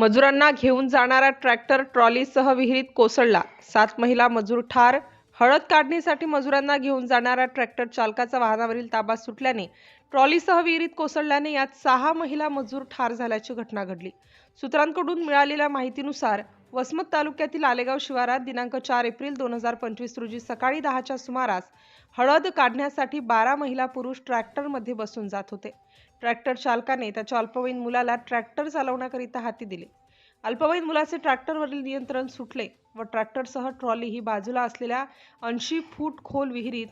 मजुरांना घेऊन जाणारा ट्रॅक्टर ट्रॉलीसह विहिरीत कोसळला. सात महिला मजूर ठार. हळद काढणीसाठी मजुरांना घेऊन जाणारा ट्रॅक्टर चालकाचा वाहनावरील ताबा सुटल्याने ट्रॉलीसह विहिरीत कोसळल्याने यात सहा महिला मजूर ठार झाल्याची घटना घडली. सूत्रांकडून मिळालेल्या माहितीनुसार वसमत तालुक्यातील आलेगाव शिवारात दिनांक चार एप्रिल दोन हजार पंचवीस रोजी सकाळी दहाच्या सुमारास हळद काढण्यासाठी बारा महिला पुरुष ट्रॅक्टरमध्ये बसून जात होते. ट्रॅक्टर चालकाने त्याच्या अल्पवयीन मुलाला ट्रॅक्टर चालवण्याकरिता हाती दिले. अल्पवयीन मुलाचे ट्रॅक्टरवरील नियंत्रण सुटले व ट्रॅक्टरसह ट्रॉली ही बाजूला असलेल्या ऐंशी फूट खोल विहिरीत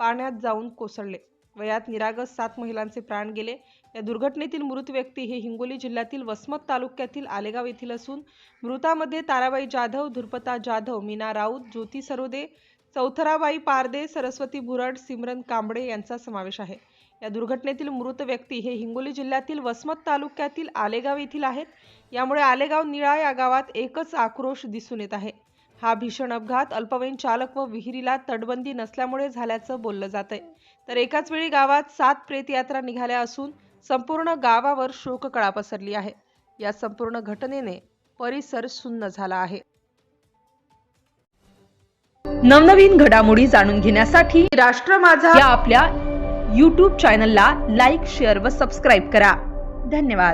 पाण्यात जाऊन कोसळले. वयात निरागस सात महिलांचे प्राण गेले. या दुर्घटनेतील मृत व्यक्ती हे हिंगोली जिल्ह्यातील वसमत तालुक्यातील आलेगाव येथील असून मृतामध्ये ताराबाई जाधव धुरपता जाधव मीना राऊत ज्योती सरोदे चौथराबाई पारदे सरस्वती भुरड सिमरन कांबळे यांचा समावेश आहे. या दुर्घटनेतील मृत व्यक्ती हे हिंगोली जिल्ह्यातील वसमत तालुक्यातील आलेगाव येथील आहेत. यामुळे आलेगाव निळा या गावात एकच आक्रोश दिसून येत आहे. हा भीषण अपघात अल्पवयीन चालक व विहिरीला तटबंदी नसल्यामुळे झाल्याचं बोललं जात आहे तर एकाच वेळी गावात सात प्रेतयात्रा निघाल्या असून संपूर्ण गावावर शोककळा पसरली आहे. या संपूर्ण घटनेने परिसर सुन्न झाला आहे. नवनवीन घडामोडी जाणून घेण्यासाठी राष्ट्र माझा या आपल्या यूट्यूब चॅनलला लाईक शेअर व सबस्क्राईब करा. धन्यवाद.